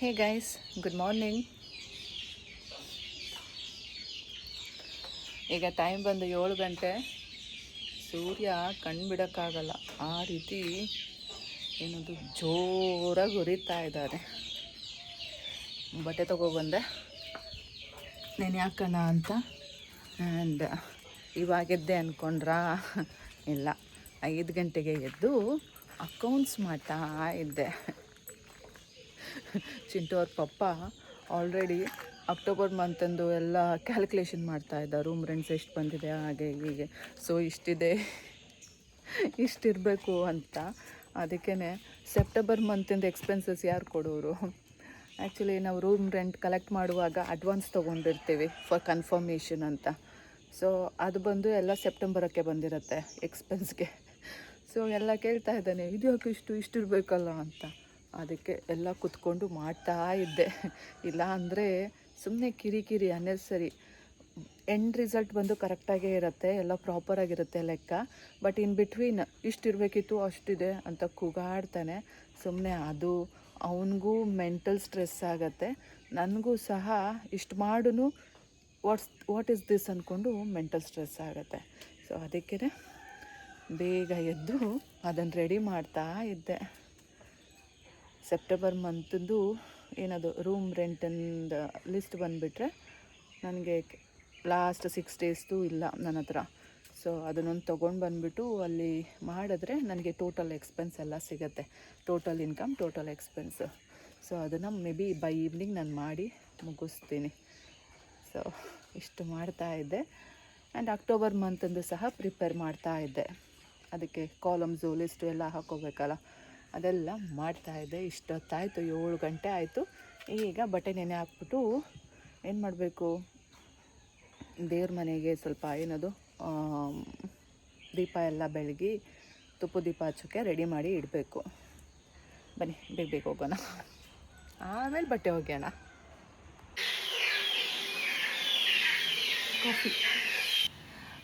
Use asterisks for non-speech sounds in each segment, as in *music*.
ಹೇ guys good morning ಈಗ time ಬಂದು ಏಳು ಗಂಟೆ. ಸೂರ್ಯ ಕಣ್ಣು ಬಿಡೋಕ್ಕಾಗಲ್ಲ. ಆ ರೀತಿ ಏನದು ಜೋರಾಗಿ ಉರಿತಾ ಇದ್ದಾರೆ ಬಟ್ಟೆ ತೊಗೊಬಂದೆ ನೆನೆ ಹಾಕೋಣ ಅಂತ? ಆ್ಯಂಡ್ ಇವಾಗೆದ್ದೆ ಅಂದ್ಕೊಂಡ್ರಾ ಇಲ್ಲ, ಐದು ಗಂಟೆಗೆ ಎದ್ದು ಅಕೌಂಟ್ಸ್ ಮಾಡ್ತಾ ಇದ್ದೆ. ಚಿಂಟು ಅವ್ರ ಪಪ್ಪ ಆಲ್ರೆಡಿ ಅಕ್ಟೋಬರ್ ಮಂತಂದು ಎಲ್ಲ ಕ್ಯಾಲ್ಕುಲೇಷನ್ ಮಾಡ್ತಾಯಿದ್ದ ರೂಮ್ ರೆಂಟ್ಸ್ ಎಷ್ಟು ಬಂದಿದೆ, ಹಾಗೆ, ಹೀಗೆ. ಸೊ ಇಷ್ಟಿದೆ. ಇಷ್ಟಿರಬೇಕು ಅಂತ. ಅದಕ್ಕೇ ಸೆಪ್ಟೆಂಬರ್ ಮಂತಿಂದ ಎಕ್ಸ್ಪೆನ್ಸಸ್ ಯಾರು ಕೊಡೋರು? ಆ್ಯಕ್ಚುಲಿ ನಾವು ರೂಮ್ ರೆಂಟ್ ಕಲೆಕ್ಟ್ ಮಾಡುವಾಗ ಅಡ್ವಾನ್ಸ್ ತೊಗೊಂಡಿರ್ತೀವಿ ಫಾರ್ ಕನ್ಫರ್ಮೇಷನ್ ಅಂತ. ಸೊ ಅದು ಬಂದು ಎಲ್ಲ ಸೆಪ್ಟೆಂಬರಕ್ಕೆ ಬಂದಿರುತ್ತೆ ಎಕ್ಸ್ಪೆನ್ಸ್ಗೆ ಸೊ ಎಲ್ಲ ಕೇಳ್ತಾ ಇದ್ದಾನೆ, ಇದು ಯಾಕೆ ಇಷ್ಟು, ಇಷ್ಟಿರಬೇಕಲ್ಲ? ಅಂತ. ಅದಕ್ಕೆ ಎಲ್ಲ ಕುತ್ಕೊಂಡು ಮಾಡ್ತಾ ಇದ್ದೆ. ಇಲ್ಲ ಅಂದರೆ ಸುಮ್ಮನೆ ಕಿರಿಕಿರಿ ಅನ್ನೆಸರಿ ಎಂಡ್ ರಿಸಲ್ಟ್ ಬಂದು ಕರೆಕ್ಟಾಗೇ ಇರುತ್ತೆ, ಎಲ್ಲ ಪ್ರಾಪರಾಗಿರುತ್ತೆ ಲೆಕ್ಕ. ಬಟ್ ಇನ್ ಬಿಟ್ವೀನ್ ಇಷ್ಟು ಇರಬೇಕಿತ್ತು, ಅಷ್ಟಿದೆ ಅಂತ ಕೂಗಾಡ್ತಾನೆ. ಸುಮ್ಮನೆ ಅದು ಅವನಿಗೂ ಮೆಂಟಲ್ ಸ್ಟ್ರೆಸ್ ಆಗುತ್ತೆ. ನನಗೂ ಸಹ ಇಷ್ಟು ಮಾಡೂ ವಾಟ್ಸ್ ವಾಟ್ ಇಸ್ ದಿಸ್ ಅಂದ್ಕೊಂಡು ಮೆಂಟಲ್ ಸ್ಟ್ರೆಸ್ ಆಗುತ್ತೆ. ಸೊ ಅದಕ್ಕೇ ಬೇಗ ಎದ್ದು ಅದನ್ನು ರೆಡಿ ಮಾಡ್ತಾ ಇದ್ದೆ. ಸೆಪ್ಟೆಂಬರ್ ಮಂತಂದು ಏನದು ರೂಮ್ ರೆಂಟಿಂದ ಲಿಸ್ಟ್ ಬಂದುಬಿಟ್ರೆ ನನಗೆ ಲಾಸ್ಟ್ ಸಿಕ್ಸ್ ಡೇಸ್ದು ಇಲ್ಲ ನನ್ನ ಹತ್ರ. ಸೊ ಅದನ್ನೊಂದು ತೊಗೊಂಡು ಬಂದುಬಿಟ್ಟು ಅಲ್ಲಿ ಮಾಡಿದ್ರೆ ನನಗೆ ಟೋಟಲ್ ಎಕ್ಸ್ಪೆನ್ಸ್ ಎಲ್ಲ ಸಿಗುತ್ತೆ. Total income total expense so ಅದನ್ನು ಮೇ ಬಿ ಬೈ ಈವ್ನಿಂಗ್ ನಾನು ಮಾಡಿ ಮುಗಿಸ್ತೀನಿ. ಸೊ ಇಷ್ಟು ಮಾಡ್ತಾ ಇದ್ದೆ. ಆ್ಯಂಡ್ ಅಕ್ಟೋಬರ್ ಮಂತಂದು ಸಹ ಪ್ರಿಪೇರ್ ಮಾಡ್ತಾ ಇದ್ದೆ. ಅದಕ್ಕೆ ಕಾಲಮ್ಸು ಲಿಸ್ಟು ಎಲ್ಲ ಹಾಕೋಬೇಕಲ್ಲ. ಅದೆಲ್ಲ ಮಾಡ್ತಾ ಇದ್ದೆ. ಇಷ್ಟೊತ್ತಾಯಿತು, ಏಳು ಗಂಟೆ ಆಯಿತು. ಈಗ ಬಟ್ಟೆ ನೆನೆ ಹಾಕ್ಬಿಟ್ಟು ಏನು ಮಾಡಬೇಕು? ದೇವ್ರ ಮನೆಗೆ ಸ್ವಲ್ಪ ಏನದು ದೀಪ ಎಲ್ಲ ಬೆಳಗಿ ತುಪ್ಪ ದೀಪ ಹಚ್ಚೋಕ್ಕೆ ರೆಡಿ ಮಾಡಿ ಇಡಬೇಕು. ಬನ್ನಿ, ಬೇಗ ಬೇಗ ಹೋಗೋಣ. ಆಮೇಲೆ ಬಟ್ಟೆ ಒಗೆಯೋಣ. ಕಾಫಿ.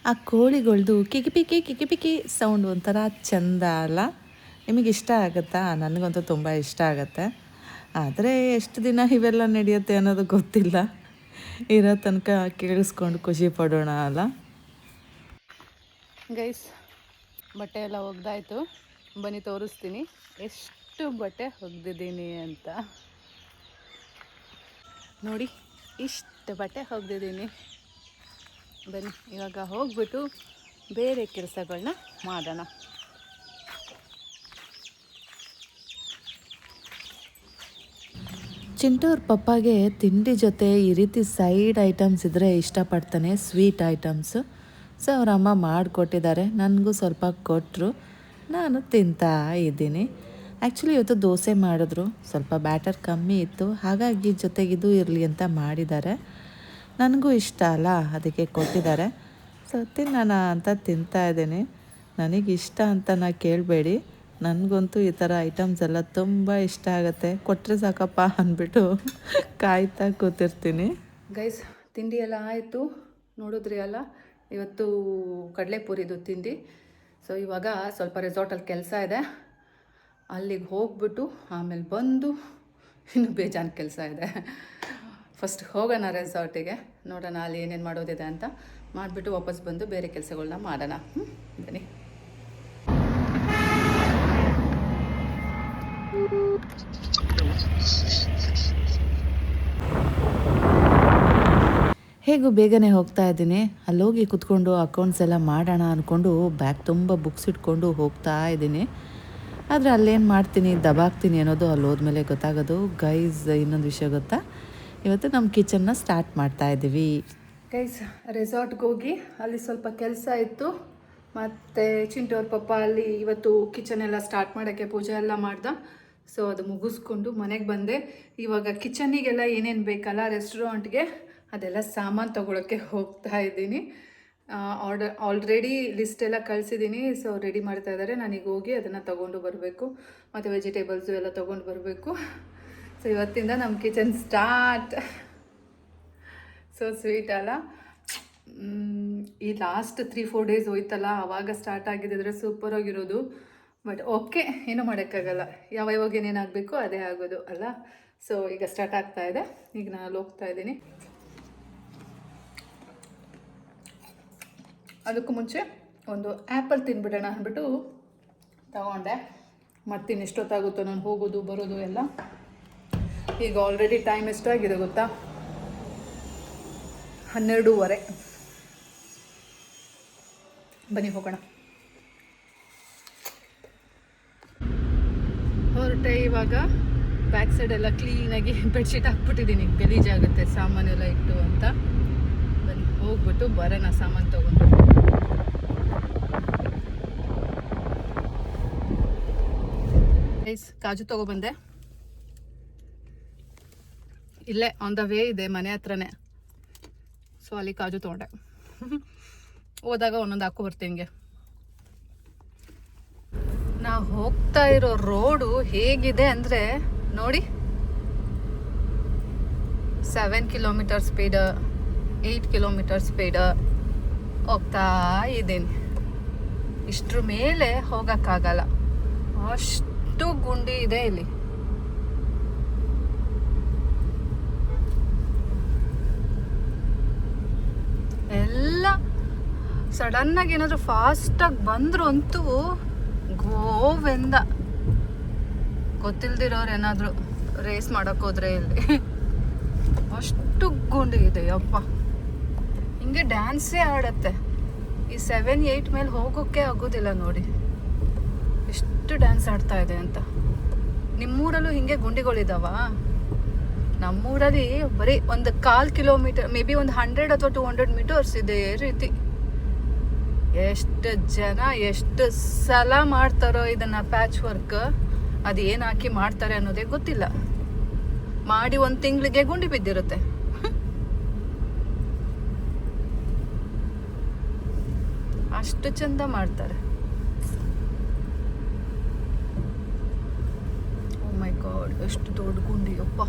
ಆ ಕೋಳಿಗಳ್ದು ಕಿಕಿಪಿಕಿ ಕಿಕಿಪಿಕಿ ಸೌಂಡ್ ಒಂಥರ ಚಂದ ಅಲ್ಲ? ನಿಮಗೆ ಇಷ್ಟ ಆಗುತ್ತಾ? ನನಗಂತೂ ತುಂಬ ಇಷ್ಟ ಆಗುತ್ತೆ. ಆದರೆ ಎಷ್ಟು ದಿನ ಇವೆಲ್ಲ ನಡೆಯುತ್ತೆ ಅನ್ನೋದು ಗೊತ್ತಿಲ್ಲ. ಇರೋ ತನಕ ಕೇಳಿಸ್ಕೊಂಡು ಖುಷಿ ಪಡೋಣ ಅಲ್ಲ? ಗೈಸ್, ಬಟ್ಟೆ ಎಲ್ಲ ಒಗ್ದಾಯ್ತು. ಬನ್ನಿ, ತೋರಿಸ್ತೀನಿ. ಎಷ್ಟು ಬಟ್ಟೆ ಒಗ್ದಿದ್ದೀನಿ ಅಂತ. ನೋಡಿ, ಇಷ್ಟು ಬಟ್ಟೆ ಒಗ್ದಿದ್ದೀನಿ. ಬನ್ನಿ, ಇವಾಗ ಹೋಗ್ಬಿಟ್ಟು ಬೇರೆ ಕೆಲಸಗಳನ್ನ ಮಾಡೋಣ. ಚಿಂಟೋರ್ ಪಪ್ಪಾಗೆ ತಿಂಡಿ ಜೊತೆ ಈ ರೀತಿ ಸೈಡ್ ಐಟಮ್ಸ್ ಇದ್ದರೆ ಇಷ್ಟಪಡ್ತಾನೆ, ಸ್ವೀಟ್ ಐಟಮ್ಸು. ಸೊ ಅವ್ರ ಅಮ್ಮ ಮಾಡಿಕೊಟ್ಟಿದ್ದಾರೆ. ನನಗೂ ಸ್ವಲ್ಪ ಕೊಟ್ಟರು ನಾನು ತಿಂತಾ ಇದ್ದೀನಿ. ಆ್ಯಕ್ಚುಲಿ ಇವತ್ತು ದೋಸೆ ಮಾಡಿದ್ರು. ಸ್ವಲ್ಪ ಬ್ಯಾಟರ್ ಕಮ್ಮಿ ಇತ್ತು. ಹಾಗಾಗಿ ಜೊತೆಗಿದು ಇರಲಿ ಅಂತ ಮಾಡಿದ್ದಾರೆ. ನನಗೂ ಇಷ್ಟ ಅಲ್ಲ, ಅದಕ್ಕೆ ಕೊಟ್ಟಿದ್ದಾರೆ. ಸೊ, ತಿನ್ನೋಣ ಅಂತ ತಿಂತಾ ಇದ್ದೀನಿ. ನನಗೆ ಇಷ್ಟ ಅಂತ ನಾ ಕೇಳಬೇಡಿ. ನನಗಂತೂ ಈ ಥರ ಐಟಮ್ಸ್ ಎಲ್ಲ ತುಂಬ ಇಷ್ಟ ಆಗುತ್ತೆ. ಕೊಟ್ಟರೆ ಸಾಕಪ್ಪ ಅಂದ್ಬಿಟ್ಟು ಕಾಯ್ತಾ ಕೂತಿರ್ತೀನಿ. ಗೈಸ್ ತಿಂಡಿ ಎಲ್ಲ ಆಯಿತು. ನೋಡಿದ್ರಿ ಅಲ್ಲ, ಇವತ್ತು ಕಡಲೆಪುರಿದು ತಿಂಡಿ. ಸೊ ಇವಾಗ ಸ್ವಲ್ಪ ರೆಸಾರ್ಟಲ್ಲಿ ಕೆಲಸ ಇದೆ. ಅಲ್ಲಿಗೆ ಹೋಗ್ಬಿಟ್ಟು ಆಮೇಲೆ ಬಂದು ಇನ್ನು ಬೇಜಾನ್ ಕೆಲಸ ಇದೆ. ಫಸ್ಟ್ ಹೋಗೋಣ ರೆಸಾರ್ಟಿಗೆ ನೋಡೋಣ ಅಲ್ಲಿ ಏನೇನು ಮಾಡೋದಿದೆ ಅಂತ. ಮಾಡಿಬಿಟ್ಟು ವಾಪಸ್ ಬಂದು ಬೇರೆ ಕೆಲಸಗಳನ್ನ ಮಾಡೋಣ. ಹ್ಞೂ ಬನ್ನಿ. ಹೇಗೂ ಬೇಗನೆ ಹೋಗ್ತಾ ಇದ್ದೀನಿ. ಅಲ್ಲೋಗಿ ಕುತ್ಕೊಂಡು ಅಕೌಂಟ್ಸ್ ಎಲ್ಲ ಮಾಡೋಣ ಅಂದ್ಕೊಂಡು ಬ್ಯಾಗ್ ತುಂಬ ಬುಕ್ಸ್ ಇಟ್ಕೊಂಡು ಹೋಗ್ತಾ ಇದ್ದೀನಿ. ಆದರೆ ಅಲ್ಲೇನು ಮಾಡ್ತೀನಿ, ದಬಾಕ್ತೀನಿ ಅನ್ನೋದು ಅಲ್ಲಿ ಹೋದ್ಮೇಲೆ ಗೊತ್ತಾಗೋದು. ಗೈಸ್ ಇನ್ನೊಂದು ವಿಷಯ ಗೊತ್ತಾ? ಇವತ್ತು ನಮ್ಮ ಕಿಚನ್ನ ಸ್ಟಾರ್ಟ್ ಮಾಡ್ತಾ ಇದ್ದೀವಿ. ಗೈಸ್ ರೆಸಾರ್ಟ್ಗೆ ಹೋಗಿ ಅಲ್ಲಿ ಸ್ವಲ್ಪ ಕೆಲಸ ಇತ್ತು. ಮತ್ತು ಚಿಂಟೋರ್ ಪಪ್ಪ ಅಲ್ಲಿ ಇವತ್ತು ಕಿಚನ್ ಎಲ್ಲ ಸ್ಟಾರ್ಟ್ ಮಾಡೋಕ್ಕೆ ಪೂಜೆ ಎಲ್ಲ ಮಾಡ್ದ. ಸೊ ಅದು ಮುಗಿಸ್ಕೊಂಡು ಮನೆಗೆ ಬಂದೆ. ಇವಾಗ ಕಿಚನಿಗೆಲ್ಲ ಏನೇನು ಬೇಕಲ್ಲ ರೆಸ್ಟೋರೆಂಟ್ಗೆ ಅದೆಲ್ಲ ಸಾಮಾನು ತೊಗೊಳಕ್ಕೆ ಹೋಗ್ತಾ ಇದ್ದೀನಿ. ಆರ್ಡರ್ ಆಲ್ರೆಡಿ ಲಿಸ್ಟ್ ಎಲ್ಲ ಕಳಿಸಿದ್ದೀನಿ. ಸೊ ರೆಡಿ ಮಾಡ್ತಾ ಇದ್ದಾರೆ. ನಾನೀಗ ಹೋಗಿ ಅದನ್ನು ತೊಗೊಂಡು ಬರಬೇಕು. ಮತ್ತು ವೆಜಿಟೇಬಲ್ಸು ಎಲ್ಲ ತೊಗೊಂಡು ಬರಬೇಕು. ಸೊ ಇವತ್ತಿಂದ ನಮ್ಮ ಕಿಚನ್ ಸ್ಟಾರ್ಟ್ ಸೊ ಸ್ವೀಟ್ ಅಲ್ಲ. ಈ ಲಾಸ್ಟ್ ತ್ರೀ ಫೋರ್ ಡೇಸ್ ಹೋಯ್ತಲ್ಲ ಆವಾಗ ಸ್ಟಾರ್ಟ್ ಆಗಿದ್ದರೆ ಸೂಪರಾಗಿರೋದು ಬಟ್ ಓಕೆ, ಏನೂ ಮಾಡೋಕ್ಕಾಗಲ್ಲ. ಯಾವ ಯಾವಾಗ ಏನೇನಾಗಬೇಕು ಅದೇ ಆಗೋದು, ಅಲ್ಲ? ಸೊ ಈಗ ಸ್ಟಾರ್ಟ್ ಆಗ್ತಾ ಇದೆ. ಈಗ ನಾನು ಅಲ್ಲಿ ಹೋಗ್ತಾ ಇದ್ದೀನಿ. ಅದಕ್ಕೂ ಮುಂಚೆ ಒಂದು ಆ್ಯಪಲ್ ತಿನ್ಬಿಡೋಣ ಅಂದ್ಬಿಟ್ಟು ತಗೊಂಡೆ. ಮತ್ತಿನ್ನು ಎಷ್ಟೊತ್ತಾಗುತ್ತೋ, ನಾನು ಹೋಗೋದು, ಬರೋದು ಎಲ್ಲ. ಈಗ ಆಲ್ರೆಡಿ ಟೈಮ್ ಎಷ್ಟಾಗಿದೆ ಗೊತ್ತಾ? ಹನ್ನೆರಡೂವರೆ. ಬನ್ನಿ ಹೋಗೋಣ. ಹೊರಟೆ ಇವಾಗ. ಬ್ಯಾಕ್ ಸೈಡ್ ಎಲ್ಲ ಕ್ಲೀನಾಗಿ ಬೆಡ್ಶೀಟ್ *laughs* ಹಾಕ್ಬಿಟ್ಟಿದ್ದೀನಿ ಗಲೀಜಾಗುತ್ತೆ ಸಾಮಾನು ಎಲ್ಲ ಇಟ್ಟು ಅಂತ. ಬಂದು ಹೋಗ್ಬಿಟ್ಟು ಬರೋಣ ಸಾಮಾನು ತಗೊಂಡು. ಕಾಜು ತಗೊಬಂದೆ. ಇಲ್ಲೇ ಆನ್ ದ ವೇ ಇದೆ, ಮನೆ ಹತ್ರನೇ. ಸೊ ಅಲ್ಲಿ ಕಾಜು ತೊಗೊಂಡೆ. *laughs* ಹೋದಾಗ ಒಂದೊಂದು ಹಾಕೋ ಬರ್ತೀನಿ ಹಿಂಗೆ. ನಾವು ಹೋಗ್ತಾ ಇರೋ ರೋಡು ಹೇಗಿದೆ ಅಂದರೆ ನೋಡಿ. Seven kilometer speed eight kilometer speed ಹೋಗ್ತಾ ಇದ್ದೀನಿ. ಇಷ್ಟ್ರ ಮೇಲೆ ಹೋಗೋಕ್ಕಾಗಲ್ಲ. ಅಷ್ಟು ಗುಂಡಿ ಇದೆ ಇಲ್ಲಿ. ಎಲ್ಲ ಸಡನ್ನಾಗಿ ಏನಾದರೂ ಫಾಸ್ಟಾಗಿ ಬಂದರು ಅಂತೂ ಗೋವೆಂದ ಗೊತ್ತಿಲ್ದಿರೋರು ಏನಾದರೂ ರೇಸ್ ಮಾಡೋಕ್ಕೋದ್ರೆ ಇಲ್ಲಿ. ಅಷ್ಟು ಗುಂಡಿ ಇದೆ, ಯಪ್ಪ. ಹಿಂಗೆ ಡ್ಯಾನ್ಸೇ ಆಡತ್ತೆ. ಈ ಸೆವೆನ್ ಏಯ್ಟ್ ಮೇಲೆ ಹೋಗೋಕ್ಕೆ ಆಗೋದಿಲ್ಲ ನೋಡಿ. ಎಷ್ಟು ಡ್ಯಾನ್ಸ್ ಆಡ್ತಾ ಇದೆ ಅಂತ. ನಿಮ್ಮೂರಲ್ಲೂ ಹಿಂಗೆ ಗುಂಡಿಗಳಿದಾವ? ನಮ್ಮೂರಲ್ಲಿ ಬರೀ ಒಂದು ಕಾಲ್ ಕಿಲೋಮೀಟರ್ ಮೇ ಬಿ ಒಂದು ಹಂಡ್ರೆಡ್ ಅಥವಾ ಟೂ ಹಂಡ್ರೆಡ್ ಮೀಟರ್ಸ್ ಇದೇ ರೀತಿ. ಎಷ್ಟು ಜನ ಎಷ್ಟು ಸಲ ಮಾಡ್ತಾರೋ ಇದನ್ನ ಪ್ಯಾಚ್ ವರ್ಕ್ ಅದು ಏನು ಹಾಕಿ ಮಾಡ್ತಾರೆ ಅನ್ನೋದೇ ಗೊತ್ತಿಲ್ಲ. ಮಾಡಿ ಒಂದು ತಿಂಗಳಿಗೆ ಗುಂಡಿ ಬಿದ್ದಿರುತ್ತೆ. ಅಷ್ಟು ಚಂದ ಮಾಡ್ತಾರೆ. ಮೈ ಗಾಡ್ ಎಷ್ಟು ದೊಡ್ಡ ಗುಂಡಿ ಅಪ್ಪ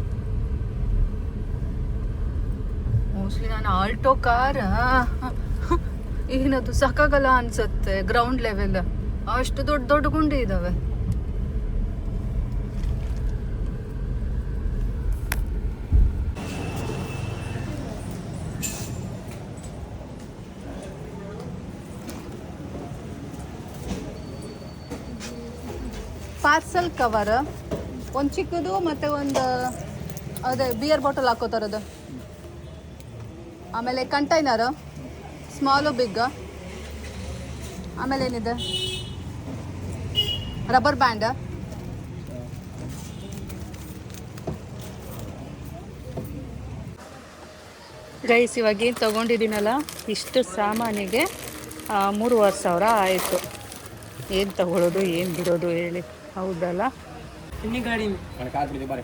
ಮೋಸ್ಟ್ಲಿ ನಾನು ಆಲ್ಟೋ ಕಾರ್ ಏನದು ಸಾಕಾಗಲ್ಲ ಅನ್ಸುತ್ತೆ ಗ್ರೌಂಡ್ ಲೆವೆಲ್ ಅಷ್ಟು ದೊಡ್ಡ ದೊಡ್ಡ ಗುಂಡಿ ಇದಾವೆ. ಪಾರ್ಸಲ್ ಕವರ್ ಒಂದು ಚಿಕ್ಕದು ಮತ್ತೆ ಒಂದು, ಅದೇ ಬಿಯರ್ ಬಾಟಲ್ ಹಾಕೋತಾರದು ಆಮೇಲೆ ಕಂಟೈನರ್ ಸ್ಮಾಲು ಬಿಗ್ ಆಮೇಲೆ ಏನಿದೆ? ರಬ್ಬರ್ ಬ್ಯಾಂಡ್ ಗೈಸ್ ಇವಾಗ ಏನು ತೊಗೊಂಡಿದ್ದೀನಲ್ಲ ಇಷ್ಟು ಸಾಮಾನಿಗೆ ಮೂರುವರೆ ಸಾವಿರ ಆಯಿತು. ಏನು ತಗೊಳ್ಳೋದು ಏನು ಬಿಡೋದು ಹೇಳಿ. ಹೌದಲ್ಲ? ಇನ್ನಿ ಗಾಡಿ ಕಾರ್ ಬಿಡಿ ಬಾರೆ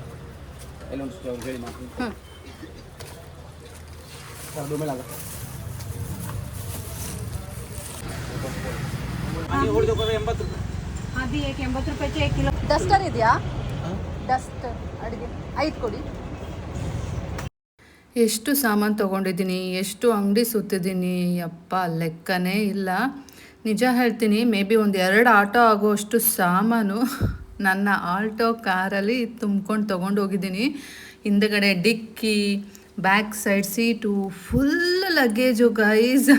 ಎಲ್ಲೊಂದು ಅವ್ರು ಹೇಳಿ ಮಾಡ್ತೀನಿ ಹ್ಞೂ ಅದು ಮೇಲೆ ಆಗ ಮನೆ ಹೊಡೆದು ಎಂಬತ್ತು ರೂಪಾಯಿ. ಡಸ್ಟರ್ ಇದೆಯಾ? ಡಸ್ಟ್ ಅಡುಗೆ. ಐದು ಕೊಡಿ. ಎಷ್ಟು ಸಾಮಾನು ತೊಗೊಂಡಿದ್ದೀನಿ ಎಷ್ಟು ಅಂಗಡಿ ಸುತ್ತಿದ್ದೀನಿ ಅಪ್ಪ ಲೆಕ್ಕನೇ ಇಲ್ಲ. ನಿಜ ಹೇಳ್ತೀನಿ ಮೇ ಬಿ ಒಂದು ಎರಡು ಆಟೋ ಆಗುವಷ್ಟು ಸಾಮಾನು ನನ್ನ ಆಲ್ಟೋ ಕಾರಲ್ಲಿ ತುಂಬ್ಕೊಂಡು ತೊಗೊಂಡು ಹೋಗಿದ್ದೀನಿ ಹಿಂದಗಡೆ dicky back side seat full luggage guys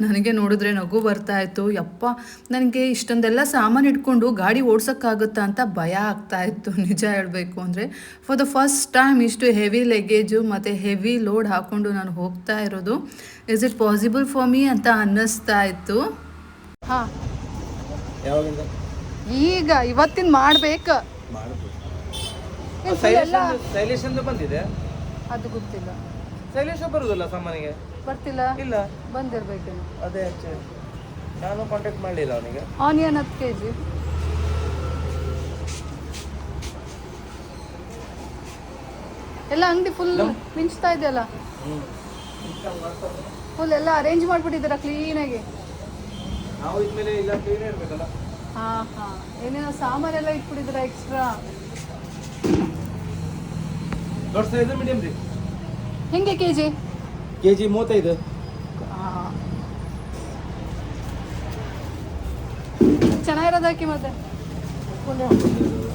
ನನಗೆ ನೋಡಿದ್ರೆ ನಗು ಬರ್ತಾ ಇತ್ತು. ಯಪ್ಪ ನನಗೆ ಇಷ್ಟೊಂದೆಲ್ಲ ಸಾಮಾನು ಇಟ್ಕೊಂಡು ಗಾಡಿ ಓಡ್ಸೋಕ್ಕಾಗುತ್ತಾ ಅಂತ ಭಯ ಆಗ್ತಾ ಇತ್ತು. *laughs* ನಿಜ ಹೇಳಬೇಕು ಅಂದರೆ ಫಾರ್ ದ ಫಸ್ಟ್ ಟೈಮ್ ಇಷ್ಟು ಹೆವಿ ಲಗೇಜು ಮತ್ತು ಹೆವಿ ಲೋಡ್ ಹಾಕ್ಕೊಂಡು ನಾನು ಹೋಗ್ತಾ ಇರೋದು. Is it possible for me ಅಂತ ಅನ್ನಿಸ್ತಾ ಇತ್ತು. ಹಾಂ. ಈಗ ಇವತ್ತಿನ ಮಾಡ್ಬೇಕು. ಬಂದಿದೆ. ಅದು ಗೊತ್ತಿಲ್ಲ. ಶೈಲೇಶ ಬರುದಲ್ಲ ಸಾಮಾನಿಗೆ ಬರ್ತಿಲ್ಲ. ಇಲ್ಲ. ಬಂದಿರ್ಬೇಕೇನು. ಅದೇ ಆಕ್ಚುಲಿ ನಾನು ಕಾಂಟ್ಯಾಕ್ಟ್ ಮಾಡಲಿಲ್ಲ ಅವನಿಗೆ. ಆನಿಯನ್ ಹತ್ತು ಕೆ ಜಿ ಎಲ್ಲ ಅಂಗಡಿ ಫುಲ್ ಮಿಂಚ್ತಾ ಇದೆಯಲ್ಲ? ಫುಲ್ ಎಲ್ಲ ಅರೇಂಜ್ ಮಾಡ್ಬಿಟ್ಟಿದ್ದೀರಾ ಕ್ಲೀನಾಗಿ ನಾವು ಇದ್ಮೇಲೆ ಇಲ್ಲ ಕ್ಲೀನ್ ಇರಬೇಕಲ್ಲ. ಹಾ ಹಾ. ಏನೇನೋ ಸಾಮಾನೆಲ್ಲ ಇಟ್ಬಿಟ್ಟಿದ್ದೀರಾ ಎಕ್ಸ್ಟ್ರಾ ದೊಡ್ಡ ಸೈಜ್ ಮೀಡಿಯಂ ರೀ? ಹೆಂಗೆ ಕೆ ಜಿ ಕೆ ಜಿ ಮೂವತ್ತೈದು ಚೆನ್ನಾಗಿರೋದು ಹಾಕಿ ಮತ್ತೆ?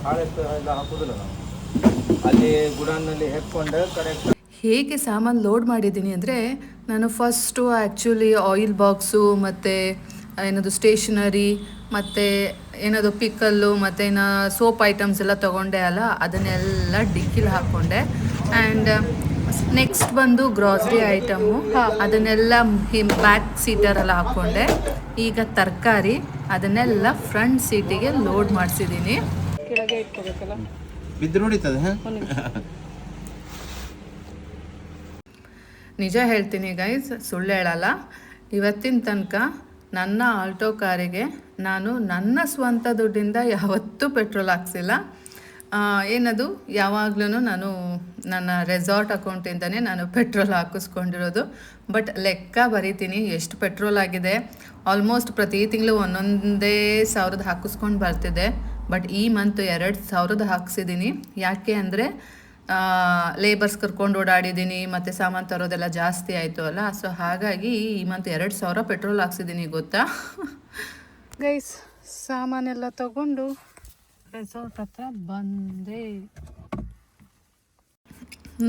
ಹಾಳೆಷ್ಟು ಎಲ್ಲ ಹಾಕೋದಿಲ್ಲ ನಾವು. ಅಲ್ಲಿ ಗುಡಾನ್ನಲ್ಲಿ ಹೆಕ್ಕೊಂಡು ಕರೆಕ್ಟ್ ಹೇಗೆ ಸಾಮಾನು ಲೋಡ್ ಮಾಡಿದ್ದೀನಿ ಅಂದರೆ ನಾನು ಫಸ್ಟು ಆ್ಯಕ್ಚುಲಿ ಆಯಿಲ್ ಬಾಕ್ಸು ಮತ್ತು ಏನದು ಸ್ಟೇಷನರಿ ಮತ್ತು ಏನದು ಪಿಕ್ಕಲ್ಲು ಮತ್ತು ಏನೋ ಸೋಪ್ ಐಟಮ್ಸ್ ಎಲ್ಲ ತೊಗೊಂಡೆ ಅಲ್ಲ ಅದನ್ನೆಲ್ಲ ಡಿಕ್ಕಿಲಿ ಹಾಕ್ಕೊಂಡೆ ಆ್ಯಂಡ್ ನೆಕ್ಸ್ಟ್ ಬಂದು ಗ್ರಾಸರಿ ಐಟಮು ಅದನ್ನೆಲ್ಲ ಬ್ಯಾಕ್ ಸೀಟರೆಲ್ಲ ಹಾಕ್ಕೊಂಡೆ ಈಗ ತರಕಾರಿ ಅದನ್ನೆಲ್ಲ ಫ್ರಂಟ್ ಸೀಟಿಗೆ ಲೋಡ್ ಮಾಡಿಸಿದ್ದೀನಿ ನಿಜ ಹೇಳ್ತೀನಿ ಗೈಸ್ ಸುಳ್ಳು ಹೇಳಲ್ಲ. ಇವತ್ತಿನ ತನಕ ನನ್ನ ಆಲ್ಟೋ ಕಾರಿಗೆ ನಾನು ನನ್ನ ಸ್ವಂತ ದುಡ್ಡಿಂದ ಯಾವತ್ತೂ ಪೆಟ್ರೋಲ್ ಹಾಕ್ಸಿಲ್ಲ. ಏನದು? ಯಾವಾಗ್ಲೂ ನಾನು ನನ್ನ ರೆಸಾರ್ಟ್ ಅಕೌಂಟಿಂದನೇ ನಾನು ಪೆಟ್ರೋಲ್ ಹಾಕಿಸ್ಕೊಂಡಿರೋದು. ಬಟ್ ಲೆಕ್ಕ ಬರಿತೀನಿ, ಎಷ್ಟು ಪೆಟ್ರೋಲ್ ಆಗಿದೆ. ಆಲ್ಮೋಸ್ಟ್ ಪ್ರತಿ ತಿಂಗಳು ಒಂದೊಂದೇ ಸಾವಿರದ ಹಾಕಿಸ್ಕೊಂಡು ಬರ್ತಿದೆ. ಬಟ್ ಈ ಮಂತ್ ಎರಡು ಸಾವಿರದ ಹಾಕ್ಸಿದ್ದೀನಿ ಯಾಕೆ ಅಂದರೆ ಲೇಬರ್ಸ್ ಕರ್ಕೊಂಡು ಓಡಾಡಿದ್ದೀನಿ ಮತ್ತು ಸಾಮಾನು ತರೋದೆಲ್ಲ ಜಾಸ್ತಿ ಆಯಿತು ಅಲ್ಲ? ಸೊ ಹಾಗಾಗಿ ಈ ಮಂತ್ ಎರಡು ಸಾವಿರ ಪೆಟ್ರೋಲ್ ಹಾಕ್ಸಿದ್ದೀನಿ ಗೊತ್ತಾ? ಗೈಸ್ ಸಾಮಾನೆಲ್ಲ ತಗೊಂಡು ರೆಸಾರ್ಟ್ ಹತ್ರ ಬಂದೆ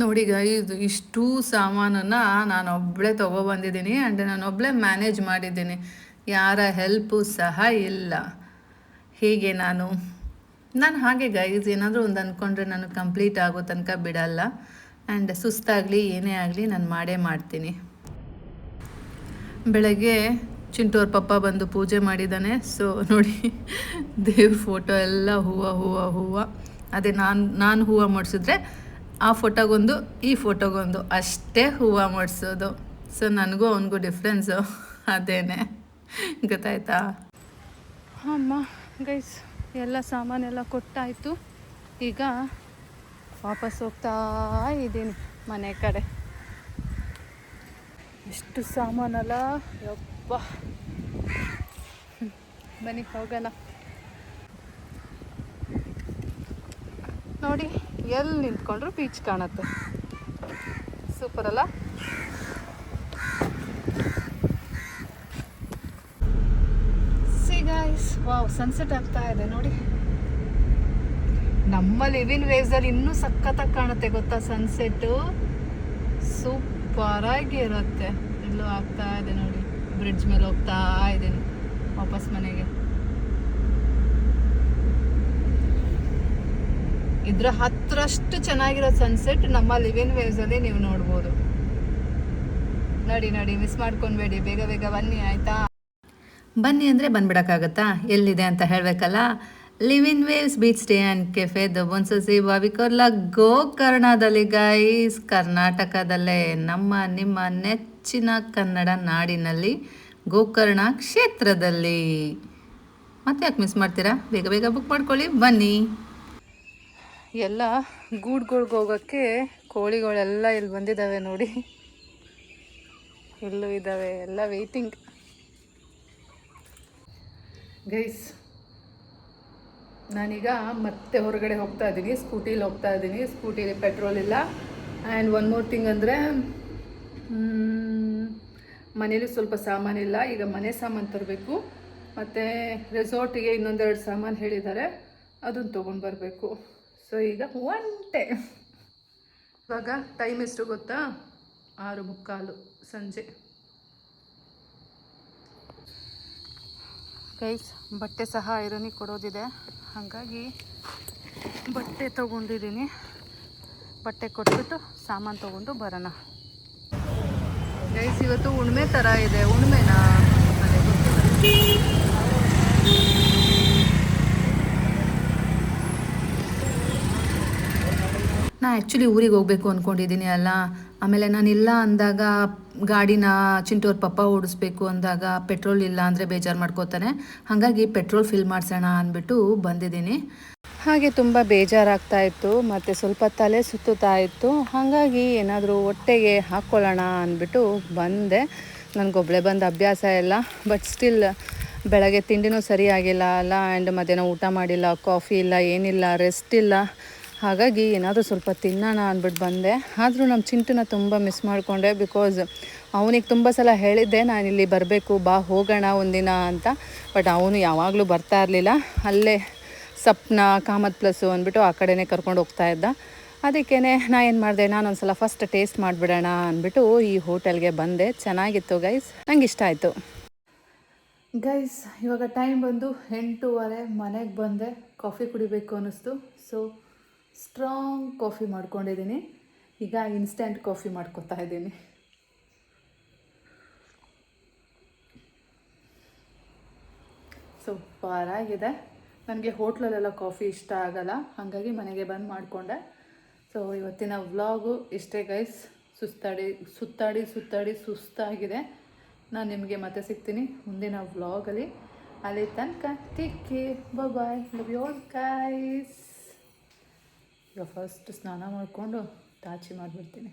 ನೋಡಿ ಇದು ಇಷ್ಟು ಸಾಮಾನನ್ನು ನಾನು ಒಬ್ಬಳೇ ತೊಗೊಬಂದಿದ್ದೀನಿ ಆ್ಯಂಡ್ ನಾನು ಒಬ್ಬಳೇ ಮ್ಯಾನೇಜ್ ಮಾಡಿದ್ದೀನಿ. ಯಾರ ಹೆಲ್ಪು ಸಹ ಇಲ್ಲ. ಹೀಗೆ ನಾನು ನಾನು ಹಾಗೆ ಗೈಸ್ ಏನಾದರೂ ಒಂದು ಅಂದ್ಕೊಂಡ್ರೆ ನಾನು ಕಂಪ್ಲೀಟ್ ಆಗೋ ತನಕ ಬಿಡಲ್ಲ. ಆ್ಯಂಡ್ ಸುಸ್ತಾಗಲಿ ಏನೇ ಆಗಲಿ ನಾನು ಮಾಡೇ ಮಾಡ್ತೀನಿ. ಬೆಳಗ್ಗೆ ಚಿಂಟೋರ್ ಪಪ್ಪ ಬಂದು ಪೂಜೆ ಮಾಡಿದ್ದಾನೆ ಸೊ ನೋಡಿ, ದೇವ್ರ ಫೋಟೋ ಎಲ್ಲ ಹೂವು ಹೂವು ಹೂವು. ಅದೇ ನಾನು ನಾನು ಹೂವು ಮಾಡಿಸಿದ್ರೆ ಆ ಫೋಟೋಗೊಂದು ಈ ಫೋಟೋಗೊಂದು ಅಷ್ಟೇ ಹೂವು ಮಾಡಿಸೋದು. ಸೊ ನನಗೂ ಅವನಿಗೂ ಡಿಫ್ರೆನ್ಸು ಅದೇನೆ. ಗೊತ್ತಾಯ್ತಾ? ಅಮ್ಮ ಗೈಸ್ ಎಲ್ಲ ಸಾಮಾನೆಲ್ಲ ಕೊಟ್ಟಾಯಿತು. ಈಗ ವಾಪಸ್ ಹೋಗ್ತಾ ಇದ್ದೀನಿ ಮನೆ ಕಡೆ. ಎಷ್ಟು ಸಾಮಾನಲ್ಲ? ಬನ್ನಿ, ಹೋಗೋಣ. ನೋಡಿ, ಎಲ್ಲಿ ನಿಂತ್ಕೊಂಡ್ರು ಬೀಚ್ ಕಾಣುತ್ತೆ. ಸೂಪರ್ ಅಲ್ಲ? ಸಿ ಗಾಯ್ಸ್ ವಾವ್ ಸನ್ಸೆಟ್ ಆಗ್ತಾ ಇದೆ, ನೋಡಿ. ನಮ್ಮ ಲಿವಿನ್ ವೇವ್ಸಲ್ಲಿ ಇನ್ನೂ ಸಖತ್ತಾಗಿ ಕಾಣುತ್ತೆ, ಗೊತ್ತಾ ಸನ್ಸೆಟ್ಟು ಸೂಪರ್ ಆಗಿ ಇರುತ್ತೆ ಎಲ್ಲೂ ಆಗ್ತಾ ಇದೆ, ನೋಡಿ. ಬ್ರಿಡ್ಜ್ ಮೇಲೆ ಹೋಗ್ತಾ ಇದ್ದೀನಿ ವಾಪಸ್ ಮನೆಗೆ. ಇದ್ರ ಹತ್ರಷ್ಟು ಚೆನ್ನಾಗಿರೋ ಸನ್ಸೆಟ್ ನಮ್ಮ ಲಿವಿನ್ ವೇವ್ಸಲ್ಲಿ ನೀವು ನೋಡ್ಬೋದು. ನಡಿ ನಡಿ ಮಿಸ್ ಮಾಡ್ಕೊಂಡ್ಬೇಡಿ. ಬೇಗ ಬೇಗ ಬನ್ನಿ, ಆಯ್ತಾ? ಬನ್ನಿ ಅಂದ್ರೆ ಬಂದ್ಬಿಡೋಕ್ಕಾಗತ್ತಾ? ಎಲ್ಲಿದೆ ಅಂತ ಹೇಳಬೇಕಲ್ಲ? Live in waves beach stay and cafe ದೊಬೊನ್ಸಸಿ ಬಾವಿಕೋರ್ಲ ಗೋಕರ್ಣದಲ್ಲಿ ಗೈಸ್ ಕರ್ನಾಟಕದಲ್ಲೇ ನಮ್ಮ, ನಿಮ್ಮ ನೆಚ್ಚಿನ ಕನ್ನಡ ನಾಡಿನಲ್ಲಿ ಗೋಕರ್ಣ ಕ್ಷೇತ್ರದಲ್ಲಿ. ಮತ್ತೆ ಯಾಕೆ ಮಿಸ್ ಮಾಡ್ತೀರಾ? ಬೇಗ ಬೇಗ ಬುಕ್ ಮಾಡ್ಕೊಳ್ಳಿ. ಬನ್ನಿ. ಎಲ್ಲ ಗೂಡ್ಗಳ್ಗೆ ಹೋಗೋಕ್ಕೆ ಕೋಳಿಗಳೆಲ್ಲ ಇಲ್ಲಿ ಬಂದಿದ್ದಾವೆ ನೋಡಿ. ಇಲ್ಲೂ ಇದ್ದಾವೆ. ಎಲ್ಲ ವೆಯ್ಟಿಂಗ್ ಗೈಸ್ ನಾನೀಗ ಮತ್ತೆ ಹೊರಗಡೆ ಹೋಗ್ತಾ ಇದ್ದೀನಿ, ಸ್ಕೂಟೀಲಿ ಹೋಗ್ತಾ ಇದ್ದೀನಿ, ಸ್ಕೂಟಿಲಿ ಪೆಟ್ರೋಲ್ ಇಲ್ಲ. ಆ್ಯಂಡ್ ಒನ್ ಮೋರ್ ಥಿಂಗ್ ಅಂದರೆ ಮನೇಲಿ ಸ್ವಲ್ಪ ಸಾಮಾನಿಲ್ಲ ಈಗ ಮನೆ ಸಾಮಾನು ತರಬೇಕು. ಮತ್ತು ರೆಸಾರ್ಟಿಗೆ ಇನ್ನೊಂದೆರಡು ಸಾಮಾನು ಹೇಳಿದ್ದಾರೆ ಅದನ್ನು ತೊಗೊಂಡು ಬರಬೇಕು. ಸೊ ಈಗ ಒಂಟೆ ಇವಾಗ ಟೈಮ್ ಎಷ್ಟು ಗೊತ್ತಾ? ಆರು ಮುಕ್ಕಾಲು, ಸಂಜೆ. ಗೈಸ್ ಬಟ್ಟೆ ಸಹ ಐರನಿಗೆ ಕೊಡೋದಿದೆ. ಹಾಗಾಗಿ ಬಟ್ಟೆ ತೊಗೊಂಡಿದ್ದೀನಿ. ಬಟ್ಟೆ ಕೊಟ್ಬಿಟ್ಟು ಸಾಮಾನು ತೊಗೊಂಡು ಬರೋಣ. ಗೈಸ್ ಇವತ್ತು ಉಣ್ಮೆ ಥರ ಇದೆ. ಉಣ್ಮೆನಾ? ಗೊತ್ತಿಲ್ಲ. ನಾ ಆ್ಯಕ್ಚುಲಿ ಊರಿಗೆ ಹೋಗಬೇಕು ಅಂದ್ಕೊಂಡಿದ್ದೀನಿ ಅಲ್ಲ. ಆಮೇಲೆ ನಾನು ಇಲ್ಲ ಅಂದಾಗ ಗಾಡಿನ ಚಿಂಟೋರ್ ಪಪ್ಪ ಓಡಿಸ್ಬೇಕು ಅಂದಾಗ ಪೆಟ್ರೋಲ್ ಇಲ್ಲ ಅಂದರೆ ಬೇಜಾರು ಮಾಡ್ಕೋತಾನೆ. ಹಾಗಾಗಿ ಪೆಟ್ರೋಲ್ ಫಿಲ್ ಮಾಡಿಸೋಣ ಅಂದ್ಬಿಟ್ಟು ಬಂದಿದ್ದೀನಿ. ಹಾಗೆ ತುಂಬ ಬೇಜಾರಾಗ್ತಾ ಇತ್ತು, ಮತ್ತು ಸ್ವಲ್ಪ ತಲೆ ಸುತ್ತುತ್ತಾ ಇತ್ತು. ಹಾಗಾಗಿ ಏನಾದರೂ ಹೊಟ್ಟೆಗೆ ಹಾಕ್ಕೊಳ್ಳೋಣ ಅಂದ್ಬಿಟ್ಟು ಬಂದೆ. ನನಗೊಬ್ಬಳೆ ಬಂದ ಅಭ್ಯಾಸ ಇಲ್ಲ ಬಟ್ ಸ್ಟಿಲ್ ಬೆಳಗ್ಗೆ ತಿಂಡಿನೂ ಸರಿಯಾಗಿಲ್ಲ ಅಲ್ಲ ಆ್ಯಂಡ್ ಮಧ್ಯಾಹ್ನ ಊಟ ಮಾಡಿಲ್ಲ ಕಾಫಿ ಇಲ್ಲ, ಏನಿಲ್ಲ ರೆಸ್ಟ್ ಇಲ್ಲ. ಹಾಗಾಗಿ ಏನಾದರೂ ಸ್ವಲ್ಪ ತಿನ್ನೋಣ ಅಂದ್ಬಿಟ್ಟು ಬಂದೆ. ಆದರೂ ನಮ್ಮ ಚಿಂಟುನ ತುಂಬ ಮಿಸ್ ಮಾಡಿಕೊಂಡೆ ಬಿಕಾಸ್ ಅವನಿಗೆ ತುಂಬ ಸಲ ಹೇಳಿದ್ದೆ, ನಾನು ಇಲ್ಲಿ ಬರಬೇಕು, ಬಾ ಹೋಗೋಣ ಒಂದಿನ ಅಂತ. ಬಟ್ ಅವನು ಯಾವಾಗಲೂ ಬರ್ತಾ ಇರಲಿಲ್ಲ. ಅಲ್ಲೇ ಸಪ್ನ, ಕಾಮತ್ ಪ್ಲಸ್ಸು ಅಂದ್ಬಿಟ್ಟು ಆ ಕಡೆನೇ ಕರ್ಕೊಂಡು ಹೋಗ್ತಾ ಇದ್ದ. ಅದಕ್ಕೇ ನಾ ಏನು ಮಾಡಿದೆ, ನಾನು ಒಂದ್ಸಲ ಫಸ್ಟ್ ಟೇಸ್ಟ್ ಮಾಡಿಬಿಡೋಣ ಅಂದ್ಬಿಟ್ಟು ಈ ಹೋಟೆಲ್ಗೆ ಬಂದೆ. ಚೆನ್ನಾಗಿತ್ತು ಗೈಸ್ ನಂಗೆ ಇಷ್ಟ ಆಯಿತು. ಗೈಸ್ ಇವಾಗ ಟೈಮ್ ಬಂದು ಎಂಟೂವರೆ, ಮನೆಗೆ ಬಂದೆ. ಕಾಫಿ ಕುಡಿಬೇಕು ಅನ್ನಿಸ್ತು. ಸೊ ಸ್ಟ್ರಾಂಗ್ ಕಾಫಿ ಮಾಡ್ಕೊಂಡಿದ್ದೀನಿ. ಈಗ ಇನ್ಸ್ಟೆಂಟ್ ಕಾಫಿ ಮಾಡ್ಕೊತಾ ಇದ್ದೀನಿ. ಸೂಪರಾಗಿದೆ ನನಗೆ ಹೋಟ್ಲಲ್ಲೆಲ್ಲ ಕಾಫಿ ಇಷ್ಟ ಆಗಲ್ಲ. ಹಾಗಾಗಿ ಮನೆಗೆ ಬಂದು ಮಾಡಿಕೊಂಡೆ. ಸೊ ಇವತ್ತಿನ ವ್ಲಾಗು ಇಷ್ಟೇ ಗೈಸ್ ಸುಸ್ತಾಡಿ, ಸುತ್ತಾಡಿ ಸುತ್ತಾಡಿ ಸುಸ್ತಾಗಿದೆ. ನಾನು ನಿಮಗೆ ಮತ್ತೆ ಸಿಗ್ತೀನಿ ಮುಂದಿನ ವ್ಲಾಗಲ್ಲಿ ಅಲ್ಲಿ. ತನಕ take care bye love your guys ಈಗ ಫಸ್ಟ್ ಸ್ನಾನ ಮಾಡಿಕೊಂಡು ತಾಚಿ ಮಾಡಿಬಿಡ್ತೀನಿ.